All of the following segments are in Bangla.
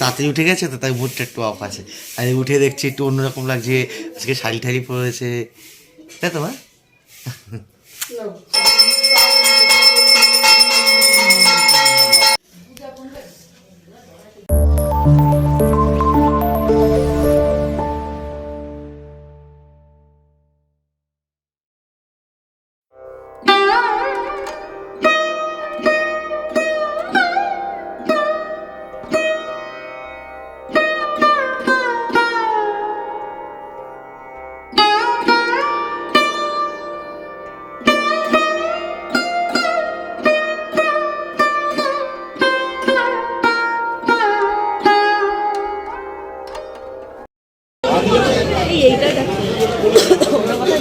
তাড়াতাড়ি উঠে গেছে তো তাই মুডটা একটু অফ আছে। আমি উঠে দেখছি একটু অন্যরকম লাগছে, আজকে শাড়ি ঠাড়ি পরেছে। তাই তো মা?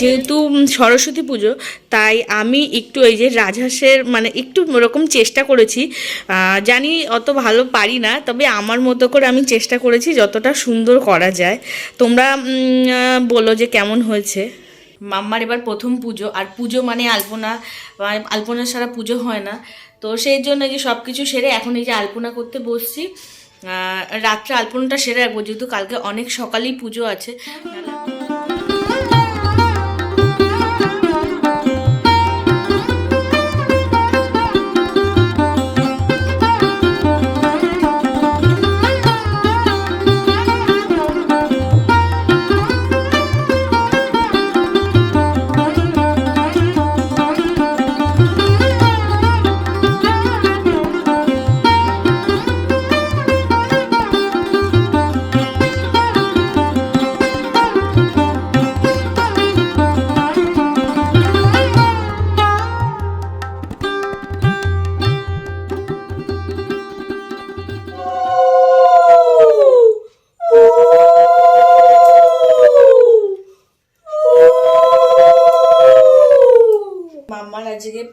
যেহেতু সরস্বতী পুজো, তাই আমি একটু এই যে রাজহাঁসের মানে একটু ওরকম চেষ্টা করেছি। জানি অত ভালো পারি না, তবে আমার মতো করে আমি চেষ্টা করেছি যতটা সুন্দর করা যায়। তোমরা বলো যে কেমন হয়েছে? মাম্মার এবার প্রথম পুজো, আর পুজো মানে আলপনা আলপনা ছাড়া পুজো হয় না। তো সেই জন্য যে সব কিছু সেরে এখন এই যে আলপনা করতে বসছি। রাত্রে আলপনাটা সেরে রাখব, যেহেতু কালকে অনেক সকালেই পুজো আছে।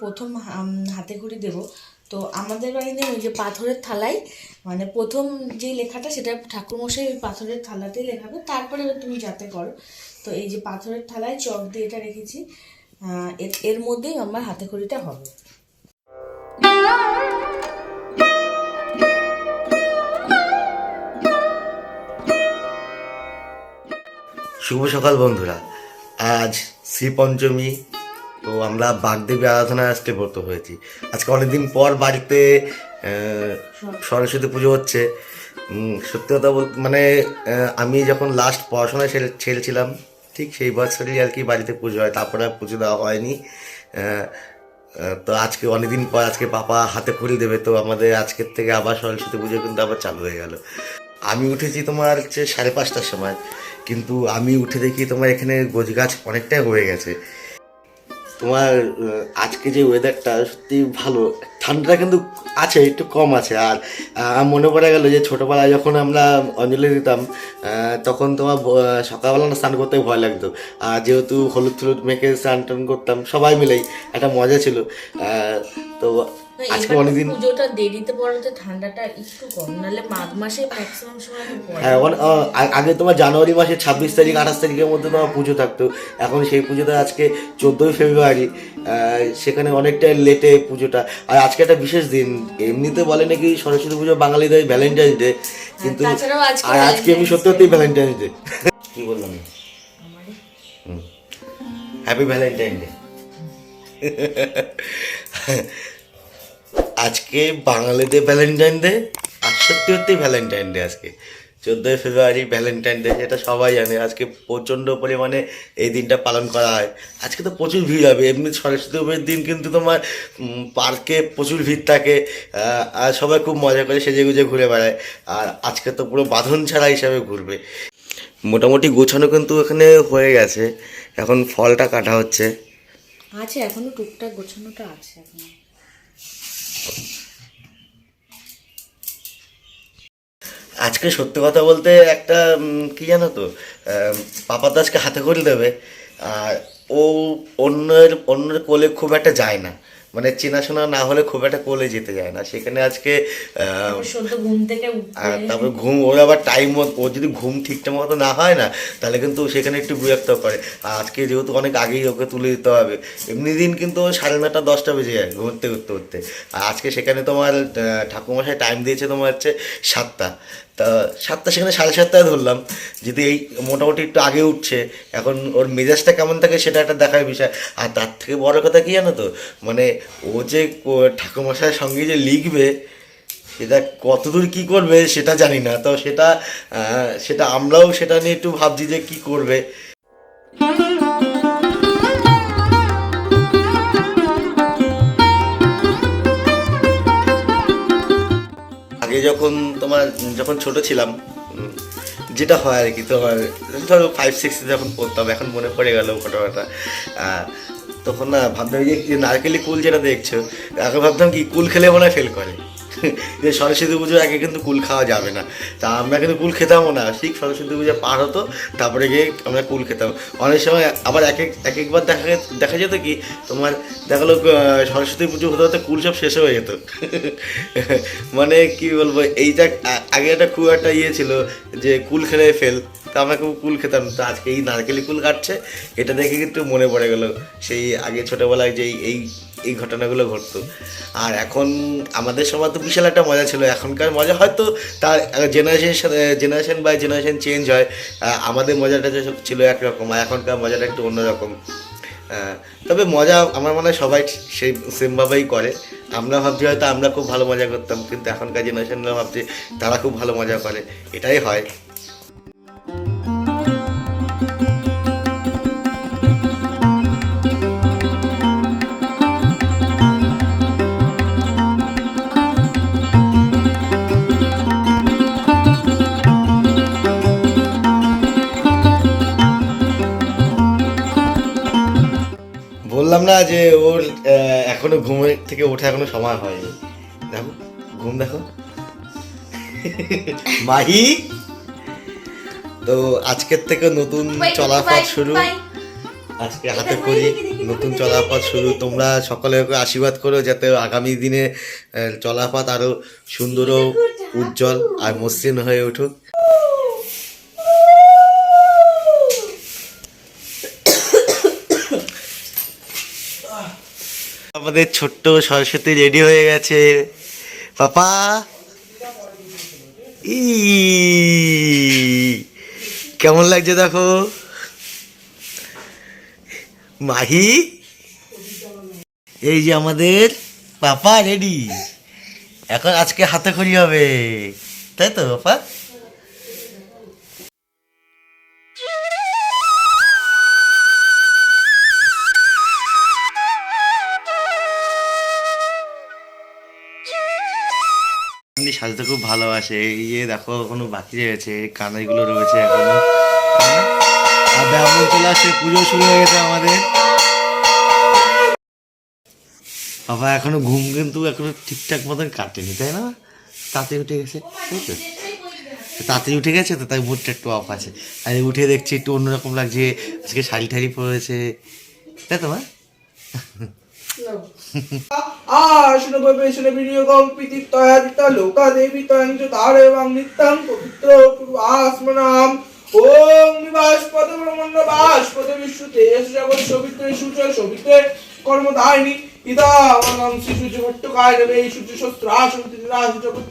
প্রথম হাতে ঘড়ি দেব। তো আমাদের বাড়িতে ওই যে পাথরের থালায় মানে প্রথম যে লেখাটা সেটা ঠাকুরমশাই ওই পাথরের থালাতেই লেখাবে। তারপরে তুমি যাতে করো। তো এই যে পাথরের থালায় চক দিয়ে এটা রেখেছি। এর মধ্যেই আমার হাতে ঘড়িটা হবে। শুভ সকাল বন্ধুরা। আজ শ্রী পঞ্চমী তো আমরা বাগদেবী আরাধনায় আজকে ব্রত হয়েছি। আজকে অনেকদিন পর বাড়িতে সরস্বতী পুজো হচ্ছে। সত্যি কথা বলতে মানে আমি যখন লাস্ট পড়াশোনা ছেড়ে ছেড়েছিলাম ঠিক সেই বছরই আর কি বাড়িতে পুজো হয়। তারপরে আর পুজো দেওয়া হয়নি। তো আজকে অনেকদিন পর আজকে পাপা হাতে খড়ি দেবে, তো আমাদের আজকের থেকে আবার সরস্বতী পুজো কিন্তু আবার চালু হয়ে গেল। আমি উঠেছি তোমার হচ্ছে সাড়ে পাঁচটার সময়, কিন্তু আমি উঠে দেখি তোমার এখানে গোছ গাছ অনেকটাই হয়ে গেছে। তোমার আজকে যে ওয়েদারটা সত্যি ভালো। ঠান্ডাটা কিন্তু আছে, একটু কম আছে। আর মনে পড়ে গেল যে ছোটোবেলায় যখন আমরা অঞ্জলি দিতাম তখন তোমার সকালবেলা না স্নান করতে ভয় লাগতো। আর যেহেতু হলুদ থলুদ মেখে স্নান টান করতাম, সবাই মিলেই একটা মজা ছিল। তো আজকে অনেকদিন পুজোটা দেরিতে পড়াতে ঠান্ডাটা একটু কম নাহলে মাঘ মাসে ম্যাক্সিমাম সময় হ্যাঁ আগে তোমার জানুয়ারি মাসের ছাব্বিশ তারিখ আঠাশ তারিখের মধ্যে তোমার পুজো থাকতো। এখন সেই পুজোটা আজকে চোদ্দোই ফেব্রুয়ারি সেখানে অনেকটা লেটে পুজোটা। আর আজকে একটা বিশেষ দিন এমনিতে বলে নাকি সরস্বতী পুজো বাঙালিদের ভ্যালেন্টাইন্স ডে কিন্তু আর আজকে আমি সত্যি সত্যি ভ্যালেন্টাইন্স ডে কি বললাম? হ্যাপি ভ্যালেন্টাইন ডে আজকে বাঙালিদের ভ্যালেন্টাইন ডে আর সত্যি সত্যি ভ্যালেন্টাইন ডে আজকে। চোদ্দোই ফেব্রুয়ারি ভ্যালেন্টাইন ডে যেটা সবাই জানে। আজকে প্রচণ্ড পরিমাণে এই দিনটা পালন করা হয়। আজকে তো প্রচুর ভিড় হবে। এমনি সরস্বতী পুজোর দিন কিন্তু তোমার পার্কে প্রচুর ভিড় থাকে আর সবাই খুব মজা করে সেজে গুজে ঘুরে বেড়ায়। আর আজকে তো পুরো বাঁধন ছাড়া হিসাবে ঘুরবে। মোটামুটি গোছানো কিন্তু এখানে হয়ে গেছে। এখন ফলটা কাটা হচ্ছে। আছে, এখনও টুকটাক গোছানোটা আছে আজকে সত্যি কথা বলতে একটা কি জানো তো পাপা দাসকে হাতে করে দেবে, আর ও অন্যের অন্যের কোলে খুব একটা যায় না। মানে চেনাশোনা না হলে খুব একটা কোলে যেতে যায় না। সেখানে আজকে ঘুম থেকে আর তারপরে ঘুম ওর আবার টাইম ও যদি ঘুম ঠিকঠাক মতো না হয় না তাহলে কিন্তু সেখানে একটু বিরক্ত করে। আর আজকে যেহেতু অনেক আগেই ওকে তুলে দিতে হবে এমনি দিন কিন্তু সাড়ে নটা দশটা বেজে যায় ঘুরতে ঘুরতে ঘুরতে। আর আজকে সেখানে তোমার আহ, ঠাকুরমশাই টাইম দিয়েছে তোমার হচ্ছে সাতটা। সাতটা, সেখানে সাড়ে সাতটায় ধরলাম। যদি এই মোটামুটি একটু আগে উঠছে, এখন ওর মেজাজটা কেমন থাকে সেটা একটা দেখার বিষয়। আর তার থেকে বড় কথা কী জানো তো? মানে ও যে ঠাকুমশার সঙ্গে যে লিখবে, সেটা কতদূর কি করবে সেটা জানি না। তো সেটা সেটা আমরাও সেটা নিয়ে একটু ভাবছি যে কি করবে। আগে যখন তোমার, যখন ছোট ছিলাম, যেটা হয় আর কি, তোমার, ধরো ফাইভ সিক্স যখন পড়তাম, এখন মনে পড়ে গেল ঘটনাটা। তখন না ভাবতাম যে যে নারকেলি কুল যেটা দেখছ, আগে ভাবতাম কি কুল খেলে মনে হয় ফেল করে। যে সরস্বতী পুজোর আগে কিন্তু কুল খাওয়া যাবে না। তা আমরা কিন্তু কুল খেতামও না। ঠিক সরস্বতী পুজো পার হতো, তারপরে গিয়ে আমরা কুল খেতাম। অনেক সময় আবার এক এক এক একবার দেখা দেখা যেত কি, তোমার দেখা গেলো সরস্বতী পুজো হতে হতে কুল সব শেষ হয়ে যেত। মানে কি বলব, এইটা আগে একটা খুব একটা ইয়ে ছিল যে কুল খেলে ফেল। তা আমরা খুব কুল খেতাম। তো আজকে এই নারকেলি কুল কাটছে, এটা দেখে কিন্তু মনে পড়ে গেল। সেই আগে ছোটোবেলায় যে এই এই ঘটনাগুলো ঘটতো। আর এখন আমাদের সময় তো বিশাল একটা মজা ছিল। এখনকার মজা হয়তো তার generation generation by generation change হয়। আমাদের মজাটা ছিল একরকম, আর এখনকার মজাটা একটু অন্যরকম। তবে মজা আমার মনে হয় সবাই সেই সেমভাবেই করে। আমরা ভাবছি হয়তো আমরা খুব ভালো মজা করতাম, কিন্তু এখনকার জেনারেশনরা ভাবছে তারা খুব ভালো মজা করে। এটাই হয়। না যে ওর এখনও ঘুমের থেকে ওঠা এখনও সময় হয়নি। দেখো ঘুম দেখো। মাহি? তো আজকের থেকে নতুন চলাপথ শুরু। আজকে হাতে করি নতুন চলাপথ শুরু। তোমরা সকলে আশীর্বাদ করো যাতে আগামী দিনে চলাপথ আরও সুন্দর ও উজ্জ্বল আর মসৃণ হয়ে উঠুক। আমাদের ছোট্ট সরস্বতী রেডি হয়ে গেছে। পাপা। ই। কেমন লাগছে দেখো? মাহি। এই যে আমাদের পাপা রেডি। এখন আজকে হাতে খড়ি হবে। তাই তো, পাপা? এমনি সাজতে খুব ভালোবাসে। এই যে দেখো এখনও বাকি রয়েছে কানাইগুলো রয়েছে এখনও। আর ব্রাহ্মণ চলে আসছে পুজো শুরু হয়ে গেছে আমাদের। বাবা এখনও ঘুম কিন্তু এখনও ঠিকঠাক মতন কাটেনি তাই না? তাড়াতাড়ি উঠে গেছে তাই তো। তাড়াতাড়ি উঠে গেছে তো তাই মুডটা একটু অফ আছে। আর উঠে দেখছি একটু অন্যরকম লাগছে আজকে শাড়ি ঠাড়ি পরেছে। তাই তো মা? আশুনো প্রবেশনে বিনিয়োগম দেবী লোকাদেবিতং তার এবং নিত্যং পবিত্র পূর্বাস্মনাম ওম নিবাস পদ ব্রহ্মণ্ড বাস পদ বিশ্বতে এসবল সবিত্রে সূচ সবিত্রে কর্মদায়নি ইদা অনম শিশু যে ভট্টকায় রে এই সূর্য শস্ত্র আসন্তি নিরাশ জগৎ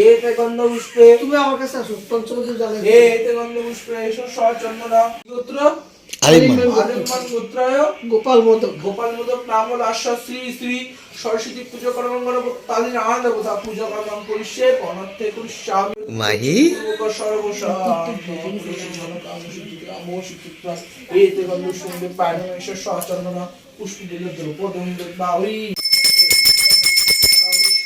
এতে গন্ধপুষ্পে তুমি আমার কাছে আসো পঞ্চমী জানে এতে গন্ধপুষ্পে শস্য চন্দনা গোত্র? আরেকবার আদিমান গোত্রায়। গোপাল মোদক। গোপাল মোদক নাম হল আশ্বাস শ্রী শ্রী সরস্বতী পুজো কর্মঙ্গল তাদের আনন্দ বোধা পুজো কর্মং করিষ্যে বনত্তে করিষ্যামি মাহি? সর্বসা এতে গন্ধ শুনবে পায়নমেশ্বর সচন্দনা পুষ্প দিল দ্রৌপদম বাউরি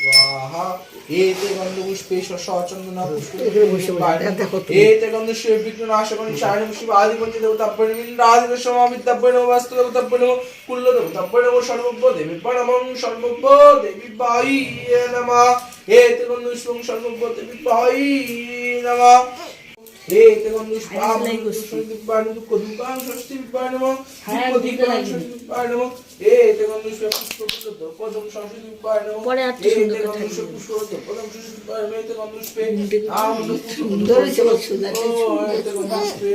स्वाहा एते गन्धपुष्पेश शौचन्दना पुष्पे एते गन्धश्रेय विघ्ननाशकं शारणं शिव आदिपञ्चदेवताभ्य इन्द्रादिदशमाविद्याभ्य नमो वास्तुदेवताभ्य नमो कुलदेवताभ्य नमो सर्वभ्यो देवी प्रणमं सर्वभ्यो देवी बाई नमः एते गन्धपुष्पं सर्वभ्यो देवी बाई नमः एतवं निष्पापं दुष्टिपाय दुःख दुःखां षष्टिपाय नमः दुःख दुःखां षष्टिपाय नमः एतवं निष्पापुष्पपद पदं षष्टिपाय नमः एतवं निष्पुष्पपद पदं षष्टिपाय नमः एतवं निष्पे आम सुंदर से सुंदर से एतवं निष्पे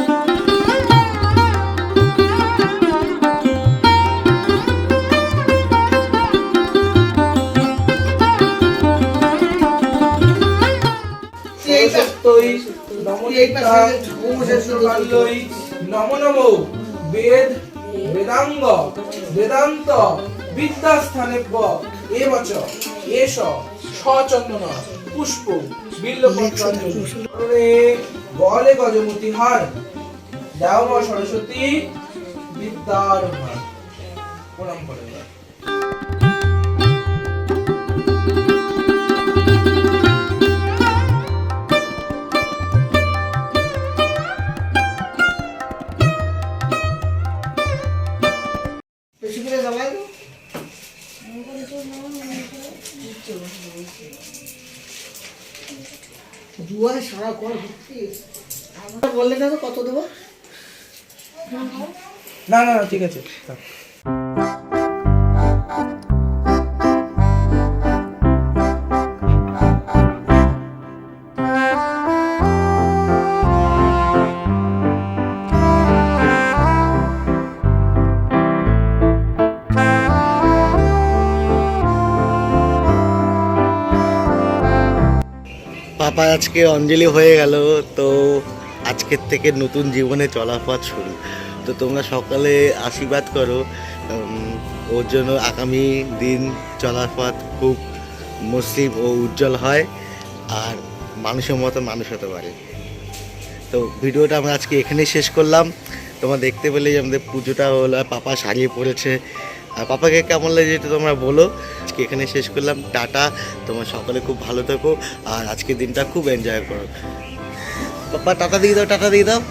নম নম। বেদ বেদাঙ্গ, বেদান্ত, বিদ্যাস্থানে এবচ এষ সচন্দন পুষ্প, বিল্ল পঞ্চাঞ্জলি বলে গজমতি হার। দেও মা সরস্বতী বিদ্যার প্রণাম করে। দুয়ারে সারা কর ভর্তি বললে না কত দেবো? না না ঠিক আছে পাপা আজকে অঞ্জলি হয়ে গেল, তো আজকের থেকে নতুন জীবনে চলাপথ শুরু। তো তোমরা সকালে আশীর্বাদ করো ওর জন্য আগামী দিন চলার পথ খুব মসৃণ ও উজ্জ্বল হয়, আর মানুষের মতো মানুষ হতে পারে। তো ভিডিওটা আমরা আজকে এখানেই শেষ করলাম। তোমরা দেখতে পেলে আমাদের পুজোটা হলো পাপা সারিয়ে পড়েছে। আর পাপাকে কেমন লাগে যেটা তোমরা বলো। আজকে এখানে শেষ করলাম। টাটা। তোমার সকালে খুব ভালো থেকো। আর আজকের দিনটা খুব এনজয় করো। পাপা, টাটা দিয়ে দাও, টাটা দিয়ে দাও।